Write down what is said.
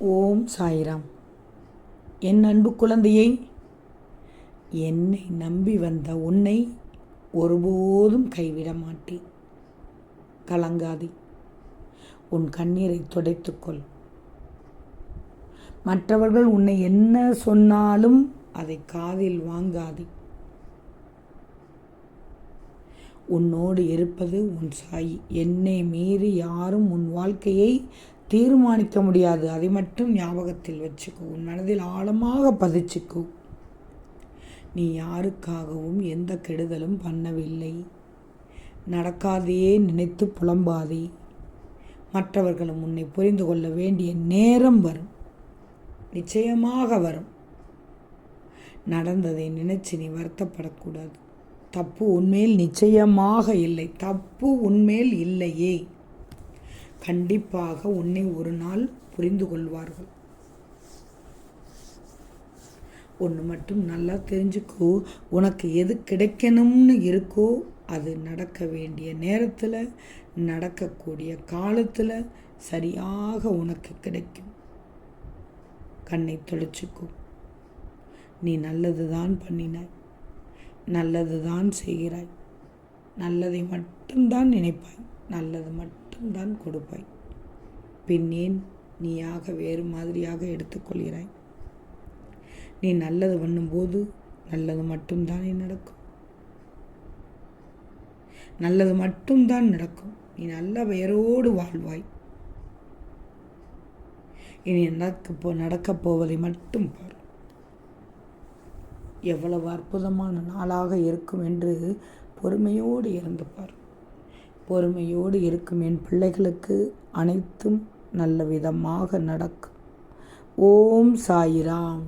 ஓம் சாய்ராம். என் அன்பு குழந்தையை என்னை நம்பி வந்த உன்னை ஒருபோதும் கைவிட மாட்டேன். கலங்காதே உன் கண்ணீரை துடைத்துக்கொள் மற்றவர்கள் உன்னை என்ன சொன்னாலும் அதை காதில் வாங்காதே. உன்னோடு இருப்பது உன் சாயி. என்னை மீறி யாரும் உன் வாழ்க்கையை தீர்மானிக்க முடியாது. அதை மட்டும் ஞாபகத்தில் வச்சுக்கோ. உன் மனதில் ஆழமாக பதிச்சுக்கோ. நீ யாருக்காகவும் எந்த கெடுதலும் பண்ணவில்லை. நடக்காதையே நினைத்து புலம்பாதே. மற்றவர்களும் உன்னை புரிந்து கொள்ள வேண்டிய நேரம் வரும். நிச்சயமாக வரும். நடந்ததை நினைச்சு நீ வருத்தப்படக்கூடாது. தப்பு உன்மேல் நிச்சயமாக இல்லை. தப்பு உன்மேல் இல்லையே. கண்டிப்பாக உன்னை ஒரு நாள் புரிந்து கொள்வார்கள். ஒன்று மட்டும் நல்லா தெரிஞ்சுக்கோ உனக்கு எது கிடைக்கணும்னு இருக்கோ அது நடக்க வேண்டிய நேரத்தில் நடக்கக்கூடிய காலத்தில் சரியாக உனக்கு கிடைக்கும். கண்ணை தொலைச்சிக்கோ நீ நல்லது தான் பண்ணினாய். நல்லது தான் செய்கிறாய். நல்லதை மட்டும்தான் நினைப்பாய். நல்லது மட்டும் மட்டும்தான் கொடுப்பாய். பின் ஏன் நீயாக வேறு மாதிரியாக எடுத்துக்கொள்கிறாய். நீ நல்லது பண்ணும்போது நல்லது மட்டும்தானே நடக்கும். நல்லது மட்டும்தான் நடக்கும். நீ நல்ல பெயரோடு வாழ்வாய். இனி நடக்க போ நடக்கப் போவதை மட்டும் பார். எவ்வளவு அற்புதமான நாளாக இருக்கும் என்று பொறுமையோடு இருந்து பார். பொறுமையோடு இருக்கும் என் பிள்ளைகளுக்கு அனைத்தும் நல்ல விதமாக நடக்கும். ஓம் சாயிராம்.